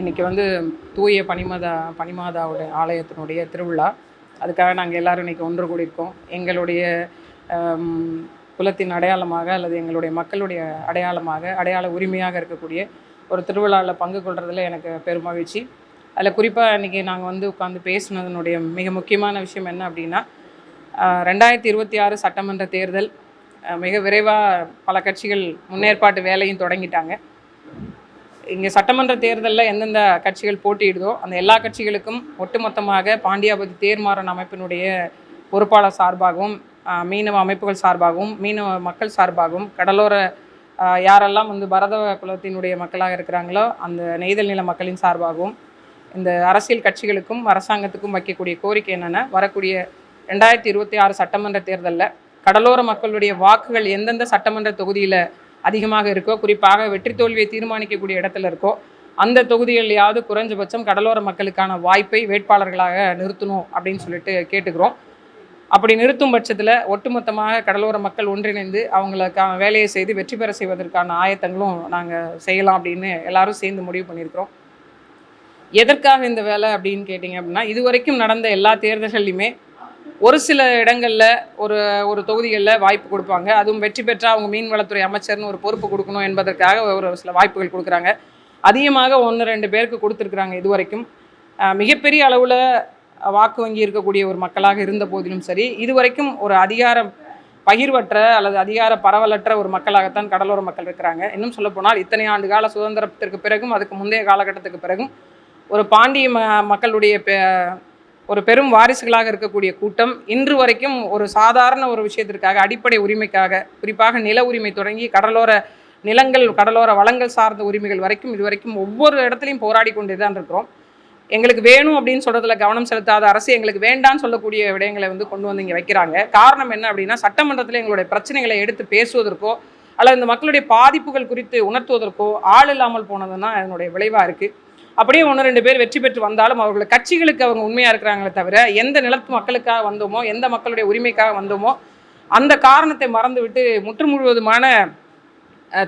இன்றைக்கி வந்து தூய பனிமதா பனிமாதாவுடைய ஆலயத்தினுடைய திருவிழா. அதுக்காக நாங்கள் எல்லாரும் இன்னைக்கு ஒன்று கூடியிருக்கோம். எங்களுடைய குலத்தின் அடையாளமாக அல்லது எங்களுடைய மக்களுடைய அடையாளமாக அடையாள உரிமையாக இருக்கக்கூடிய ஒரு திருவிழாவில் பங்கு கொள்றதுல எனக்கு பெருமகிழ்ச்சி. அதில் குறிப்பாக இன்றைக்கி நாங்கள் வந்து உட்காந்து பேசுனதனுடைய மிக முக்கியமான விஷயம் என்ன அப்படின்னா ரெண்டாயிரத்தி இருபத்தி ஆறு சட்டமன்ற தேர்தல் மிக விரைவாக பல கட்சிகள் முன்னேற்பாட்டு வேலையும் தொடங்கிட்டாங்க. இங்கே சட்டமன்ற தேர்தலில் எந்தெந்த கட்சிகள் போட்டியிடுதோ அந்த எல்லா கட்சிகளுக்கும் ஒட்டுமொத்தமாக பாண்டியாபதி தேர்மாறன் அமைப்பினுடைய பொறுப்பாளர் சார்பாகவும் மீனவ அமைப்புகள் சார்பாகவும் மீனவ மக்கள் சார்பாகவும் கடலோர யாரெல்லாம் வந்து பரத குலத்தினுடைய மக்களாக இருக்கிறாங்களோ அந்த நெய்தல் நில மக்களின் சார்பாகவும் இந்த அரசியல் கட்சிகளுக்கும் அரசாங்கத்துக்கும் வைக்கக்கூடிய கோரிக்கை என்னென்னா வரக்கூடிய ரெண்டாயிரத்தி இருபத்தி ஆறு சட்டமன்ற தேர்தலில் கடலோர மக்களுடைய வாக்குகள் எந்தெந்த சட்டமன்ற தொகுதியில் அதிகமாக இருக்கோ குறிப்பாக வெற்றி தோல்வியை தீர்மானிக்கக்கூடிய இடத்துல இருக்கோ அந்த தொகுதிகள்லையாவது குறைஞ்சபட்சம் கடலோர மக்களுக்கான வாய்ப்பை வேட்பாளர்களாக நிறுத்தணும் அப்படின்னு சொல்லிட்டு கேட்டுக்கிறோம். அப்படி நிறுத்தும் பட்சத்தில் ஒட்டுமொத்தமாக கடலோர மக்கள் ஒன்றிணைந்து அவங்களுக்கான வேலையை செய்து வெற்றி பெற செய்வதற்கான ஆயத்தங்களும் நாங்கள் செய்யலாம் அப்படின்னு எல்லாரும் சேர்ந்து முடிவு பண்ணியிருக்கிறோம். எதற்காக இந்த வேலை அப்படின்னு கேட்டிங்க அப்படின்னா இதுவரைக்கும் நடந்த எல்லா தேர்தல்கள்லையுமே ஒரு சில இடங்களில் ஒரு ஒரு தொகுதிகளில் வாய்ப்பு கொடுப்பாங்க. அதுவும் வெற்றி பெற்றால் அவங்க மீன்வளத்துறை அமைச்சர்னு ஒரு பொறுப்பு கொடுக்கணும் என்பதற்காக ஒரு சில வாய்ப்புகள் கொடுக்குறாங்க. அதிகமாக ஒன்று ரெண்டு பேருக்கு கொடுத்துருக்குறாங்க இதுவரைக்கும். வரைக்கும் மிகப்பெரிய அளவில் வாக்கு வங்கி இருக்கக்கூடிய ஒரு மக்களாக இருந்த போதிலும் சரி இதுவரைக்கும் ஒரு அதிகாரம் பகிர்வற்ற அல்லது அதிகார பரவலற்ற ஒரு மக்களாகத்தான் கடலோர மக்கள் இருக்கிறாங்க. இன்னும் சொல்லப்போனால் இத்தனை ஆண்டு கால சுதந்திரத்திற்கு பிறகும் அதுக்கு முந்தைய காலகட்டத்துக்கு பிறகும் ஒரு பாண்டிய ம மக்களுடைய பெ ஒரு பெரும் வாரிசுகளாக இருக்கக்கூடிய கூட்டம் இன்று வரைக்கும் ஒரு சாதாரண ஒரு விஷயத்திற்காக அடிப்படை உரிமைக்காக குறிப்பாக நில உரிமை தொடங்கி கடலோர நிலங்கள் கடலோர வளங்கள் சார்ந்த உரிமைகள் வரைக்கும் இது வரைக்கும் ஒவ்வொரு இடத்துலையும் போராடி கொண்டே தான் இருக்கிறோம். எங்களுக்கு வேணும் அப்படின்னு சொல்றதுல கவனம் செலுத்தாத அரசு எங்களுக்கு வேண்டான்னு சொல்லக்கூடிய விடயங்களை வந்து கொண்டு வந்து இங்கே வைக்கிறாங்க. காரணம் என்ன அப்படின்னா சட்டமன்றத்தில் எங்களுடைய பிரச்சனைகளை எடுத்து பேசுவதற்கோ அல்லது இந்த மக்களுடைய பாதிப்புகள் குறித்து உணர்த்துவதற்கோ ஆள் இல்லாமல் போனதுன்னா அதனுடைய விளைவாக இருக்குது அப்படியே ஒன்று ரெண்டு பேர் வெற்றி பெற்று வந்தாலும் அவர்கள் கட்சிகளுக்கு அவங்க உண்மையாக இருக்கிறாங்களே தவிர எந்த நிலத்து மக்களுக்காக வந்தோமோ எந்த மக்களுடைய உரிமைக்காக வந்தோமோ அந்த காரணத்தை மறந்துவிட்டு முற்று முழுவதுமான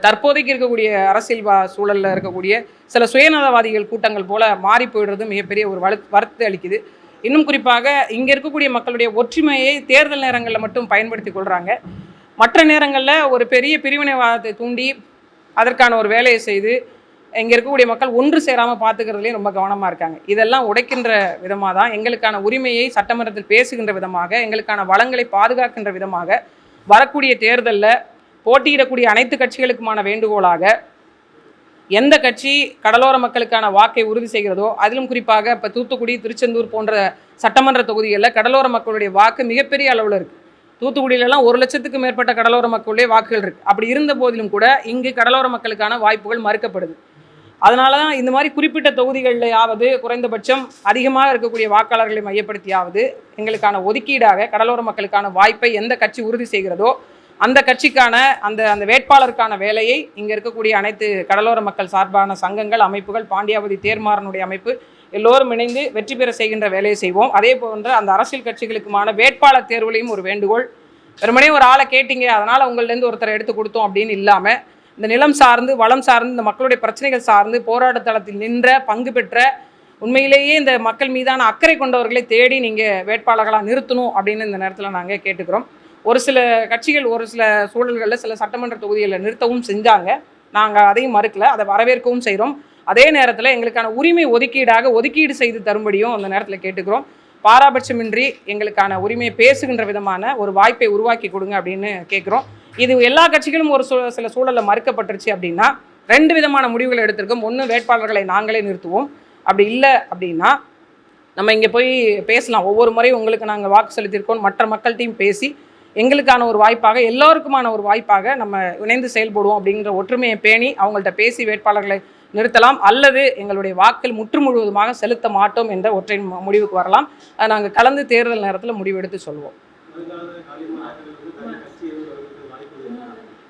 தற்போதைக்கு இருக்கக்கூடிய அரசியல் வா- இருக்கக்கூடிய சில சுயநலவாதிகள் கூட்டங்கள் போல மாறி போயிடுறது மிகப்பெரிய ஒரு வலு வருத்தத்தை அளிக்குது. இன்னும் குறிப்பாக இங்கே இருக்கக்கூடிய மக்களுடைய ஒற்றுமையை தேர்தல் நேரங்களில் மட்டும் பயன்படுத்தி கொள்கிறாங்க மற்ற நேரங்களில் ஒரு பெரிய பிரிவினைவாதத்தை தூண்டி அதற்கான ஒரு வேலையை செய்து இங்கே இருக்கக்கூடிய மக்கள் ஒன்று சேராமல் பார்த்துக்கிறதுலேயும் ரொம்ப கவனமாக இருக்காங்க. இதெல்லாம் உடைக்கின்ற விதமாக தான் எங்களுக்கான உரிமையை சட்டமன்றத்தில் பேசுகின்ற விதமாக எங்களுக்கான வளங்களை பாதுகாக்கின்ற விதமாக வரக்கூடிய தேர்தலில் போட்டியிடக்கூடிய அனைத்து கட்சிகளுக்குமான வேண்டுகோளாக எந்த கட்சி கடலோர மக்களுக்கான வாக்கை உறுதி செய்கிறதோ அதிலும் குறிப்பாக இப்போ தூத்துக்குடி திருச்செந்தூர் போன்ற சட்டமன்ற தொகுதிகளில் கடலோர மக்களுடைய வாக்கு மிகப்பெரிய அளவில் இருக்குது தூத்துக்குடியிலலாம் ஒரு லட்சத்துக்கு மேற்பட்ட கடலோர மக்களுடைய வாக்குகள் இருக்குது அப்படி இருந்த போதிலும் கூட இங்கு கடலோர மக்களுக்கான வாய்ப்புகள் மறுக்கப்படுது. அதனால தான் இந்த மாதிரி குறிப்பிட்ட தொகுதிகளிலையாவது குறைந்தபட்சம் அதிகமாக இருக்கக்கூடிய வாக்காளர்களை மையப்படுத்தியாவது எங்களுக்கான ஒதுக்கீடாக கடலோர மக்களுக்கான வாய்ப்பை எந்த கட்சி உறுதி செய்கிறதோ அந்த கட்சிக்கான அந்த அந்த வேட்பாளருக்கான வேலையை இங்கே இருக்கக்கூடிய அனைத்து கடலோர மக்கள் சார்பான சங்கங்கள் அமைப்புகள் பாண்டியாவதி தேர்மாறனுடைய அமைப்பு எல்லோரும் இணைந்து வெற்றி பெற செய்கின்ற வேலையை செய்வோம். அதே போன்ற அந்த அரசியல் கட்சிகளுக்குமான வேட்பாளர் தேர்வுலையும் ஒரு வேண்டுகோள். வெறுமனே ஒரு ஆளை கேட்டீங்க அதனால் உங்கள்லேருந்து ஒருத்தரை எடுத்து கொடுத்தோம் அப்படின்னு இல்லாமல் இந்த நிலம் சார்ந்து வளம் சார்ந்து இந்த மக்களுடைய பிரச்சனைகள் சார்ந்து போராட்ட தளத்தில் நின்ற பங்கு பெற்ற உண்மையிலேயே இந்த மக்கள் மீதான அக்கறை கொண்டவர்களை தேடி நீங்கள் வேட்பாளர்களாக நிறுத்தணும் அப்படின்னு இந்த நேரத்தில் நாங்கள் கேட்டுக்கிறோம். ஒரு சில கட்சிகள் ஒரு சில சூழல்களில் சில சட்டமன்ற தொகுதிகளில் நிறுத்தவும் செஞ்சாங்க. நாங்கள் அதையும் மறுக்கல அதை வரவேற்கவும் செய்கிறோம் அதே நேரத்தில் எங்களுக்கான உரிமை ஒதுக்கீடாக ஒதுக்கீடு செய்து தரும்படியும் அந்த நேரத்தில் கேட்டுக்கிறோம். பாராபட்சமின்றி எங்களுக்கான உரிமையை பேசுகின்ற விதமான ஒரு வாய்ப்பை உருவாக்கி கொடுங்க அப்படின்னு கேட்குறோம் இது எல்லா கட்சிகளும் ஒரு சூ சில சூழலில் மறுக்கப்பட்டுருச்சு அப்படின்னா ரெண்டு விதமான முடிவுகளை எடுத்திருக்கோம். ஒன்று வேட்பாளர்களை நாங்களே நிறுத்துவோம். அப்படி இல்லை அப்படின்னா நம்ம இங்கே போய் பேசலாம். ஒவ்வொரு முறையும் உங்களுக்கு நாங்கள் வாக்கு செலுத்தியிருக்கோம். மற்ற மக்கள்கிட்டையும் பேசி எங்களுக்கான ஒரு வாய்ப்பாக எல்லோருக்குமான ஒரு வாய்ப்பாக நம்ம இணைந்து செயல்படுவோம் அப்படிங்கிற ஒற்றுமையை பேணி அவங்கள்ட்ட பேசி வேட்பாளர்களை நிறுத்தலாம். அல்லது எங்களுடைய வாக்கள் முற்று முழுவதுமாக செலுத்த மாட்டோம் என்ற ஒற்றை முடிவுக்கு வரலாம். அதை நாங்கள் கலந்து தேர்தல் நேரத்தில் முடிவெடுத்து சொல்வோம்.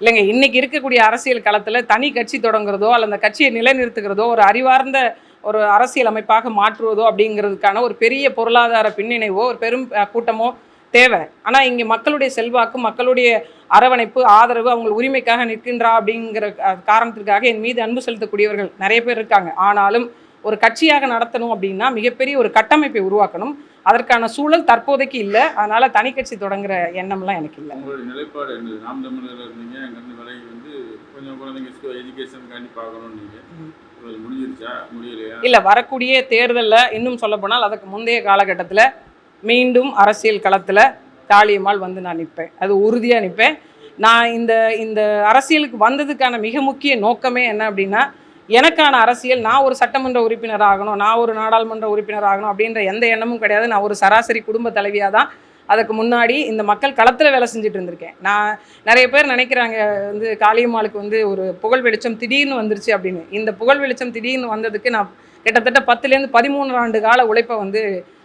இல்லைங்க இன்றைக்கி இருக்கக்கூடிய அரசியல் களத்தில் தனி கட்சி தொடங்குறதோ அல்ல அந்த கட்சியை நிலைநிறுத்துகிறதோ ஒரு அறிவார்ந்த ஒரு அரசியல் அமைப்பாக மாற்றுவதோ அப்படிங்கிறதுக்கான ஒரு பெரிய பொருளாதார பின்னிணைவோ ஒரு பெரும் கூட்டமோ தேவை. ஆனால் இங்கே மக்களுடைய செல்வாக்கு மக்களுடைய அரவணைப்பு ஆதரவு அவங்க உரிமைக்காக நிற்கின்றா அப்படிங்கிற காரணத்திற்காக என் மீது அன்பு செலுத்தக்கூடியவர்கள் நிறைய பேர் இருக்காங்க. ஆனாலும் ஒரு கட்சியாக நடத்தணும் அப்படின்னா மிகப்பெரிய ஒரு கட்டமைப்பை உருவாக்கணும். அதற்கான சூழல் தற்போதைக்கு இல்லை. அதனால தனி கட்சி தொடங்குற எண்ணம்லாம் எனக்கு இல்லை. நிலைப்பாடு என்னது? நாம் தமிழரில் இருந்தீங்க அங்கேருந்து விலகி வந்து கொஞ்சம் குழந்தைங்க எஜுகேஷனுக்காண்டி பார்க்கணும்னு நீங்கள் இல்லை வரக்கூடிய தேர்தலில் இன்னும் சொல்லப்போனால் அதுக்கு முந்தைய காலகட்டத்தில் மீண்டும் அரசியல் களத்தில் காளியம்மாள் வந்து நான் நிற்பேன். அது உறுதியாக நிற்பேன். நான் இந்த இந்த அரசியலுக்கு வந்ததுக்கான மிக முக்கிய நோக்கமே என்ன அப்படின்னா எனக்கான அரசியல் நான் ஒரு சட்டமன்ற உறுப்பினர் ஆகணும் நான் ஒரு நாடாளுமன்ற உறுப்பினர் ஆகணும் அப்படின்ற எந்த எண்ணமும் கிடையாது. நான் ஒரு சராசரி குடும்ப தலைவியாக தான் அதுக்கு முன்னாடி இந்த மக்கள் களத்தில் வேலை செஞ்சுட்டு இருந்திருக்கேன். நான் நிறைய பேர் நினைக்கிறாங்க வந்து காளியம்மாளுக்கு வந்து ஒரு புகழ் வெளிச்சம் திடீர்னு வந்துருச்சு அப்படின்னு. இந்த புகழ் வெளிச்சம் திடீர்னு வந்ததுக்கு நான் கிட்டத்தட்ட பத்துலேருந்து பதிமூணு ஆண்டு கால உழைப்பை வந்து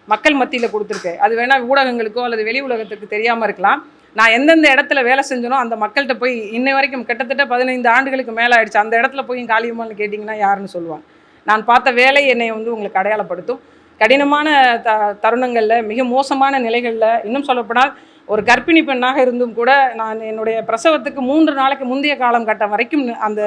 மக்கள் மத்தியில் கொடுத்துருக்கேன். அது வேணால் ஊடகங்களுக்கோ அல்லது வெளி உலகத்துக்கு தெரியாமல் இருக்கலாம். நான் எந்தெந்த இடத்துல வேலை செஞ்சனோ அந்த மக்கள்கிட்ட போய் இன்ன வரைக்கும் கிட்டத்தட்ட பதினைந்து ஆண்டுகளுக்கு மேலே ஆயிடுச்சு. அந்த இடத்துல போய் காளியம்மான்னு கேட்டிங்கன்னா யாருன்னு சொல்லுவாங்க. நான் பார்த்த வேலை என்னை வந்து உங்களுக்கு அடையாளப்படுத்தும். கடினமான த தருணங்களில் மிக மோசமான நிலைகளில் இன்னும் சொல்லப்போனால் ஒரு கர்ப்பிணி பெண்ணாக இருந்தும் கூட நான் என்னுடைய பிரசவத்துக்கு மூன்று நாளைக்கு முந்தைய காலம் கட்டம் வரைக்கும் அந்த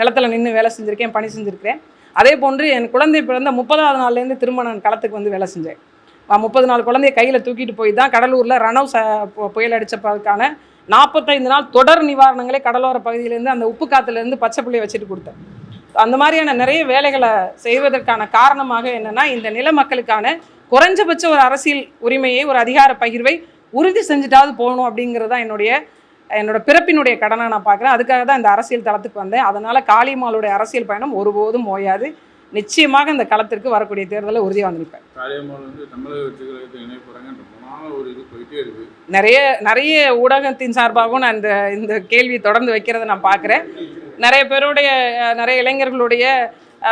நிலத்துல நின்று வேலை செஞ்சுருக்கேன் பணி செஞ்சுருக்கேன் அதே போன்று என் குழந்தை பிறந்த முப்பதாவது நாள்லேருந்து திரும்ப நான் களத்துக்கு வந்து வேலை செஞ்சேன். முப்பது நாள் குழந்தைய கையில் தூக்கிட்டு போய் தான் கடலூரில் ரணவ் ச பு- புயல் அடித்ததுக்கான நாற்பத்தைந்து நாள் தொடர் நிவாரணங்களே கடலோர பகுதியிலேருந்து அந்த உப்பு காத்துலேருந்து பச்சை பிள்ளையை வச்சுட்டு கொடுத்தேன். அந்த மாதிரியான நிறைய வேலைகளை செய்வதற்கான காரணமாக என்னென்னா இந்த நில மக்களுக்கான குறைஞ்சபட்ச ஒரு அரசியல் உரிமையை ஒரு அதிகார பகிர்வை உறுதி செஞ்சுட்டாவது போகணும் அப்படிங்கிறது தான் என்னுடைய என்னோட பிறப்பினுடைய கடனை நான் பார்க்குறேன். அதுக்காக தான் இந்த அரசியல் தளத்துக்கு வந்தேன். அதனால் காளிமாளுடைய அரசியல் பயணம் ஒருபோதும் ஓயாது. நிச்சயமாக இந்த களத்திற்கு வரக்கூடிய தேர்தலில் உறுதியாக வந்து நிற்பேன் நிறைய நிறைய ஊடகத்தின் சார்பாகவும் நான் இந்த இந்த கேள்வி தொடர்ந்து வைக்கிறத நான் பார்க்குறேன். நிறைய பேருடைய நிறைய இளைஞர்களுடைய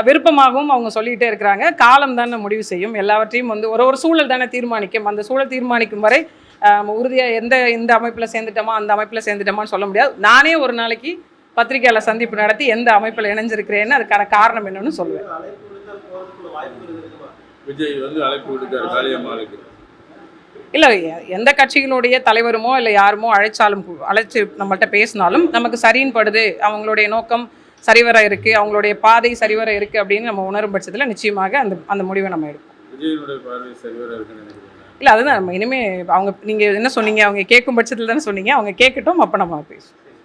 விருப்பமாகவும் அவங்க சொல்லிக்கிட்டே இருக்கிறாங்க. காலம் தானே முடிவு செய்யும். எல்லாவற்றையும் வந்து ஒரு ஒரு சூழல் தானே தீர்மானிக்கும். அந்த சூழல் தீர்மானிக்கும் வரை உறுதியாக எந்த இந்த அமைப்பில் சேர்ந்துட்டோமா அந்த அமைப்பில் சேர்ந்துட்டோமான்னு சொல்ல முடியாது. நானே ஒரு நாளைக்கு பத்திரிக்கையாளர் சந்திப்பு நடத்தி எந்த அமைப்பில் இணைஞ்சிருக்கிறேன்னு அதுக்கான காரணம் என்னன்னு சொல்லுவேன். விஜய் வந்து அழைப்பு விடுத்தார் காளியம்மாளுக்கு. இல்லை எந்த கட்சிகளுடைய தலைவருமோ இல்லை யாருமோ அழைச்சாலும் அழைச்சு நம்மள்ட்ட பேசினாலும் நமக்கு சரின்னு படுது. அவங்களுடைய நோக்கம் சரிவர இருக்குது அவங்களுடைய பாதை சரிவர இருக்குது அப்படின்னு நம்ம உணரும் பட்சத்தில் நிச்சயமாக அந்த அந்த முடிவை நம்ம எடுப்போம். இல்லை அதுதான் நம்ம இனிமேல் அவங்க நீங்கள் என்ன சொன்னீங்க அவங்க கேட்கும் பட்சத்தில் தானே சொன்னீங்க அவங்க கேட்கட்டும் அப்போ நம்ம பேசுவோம்.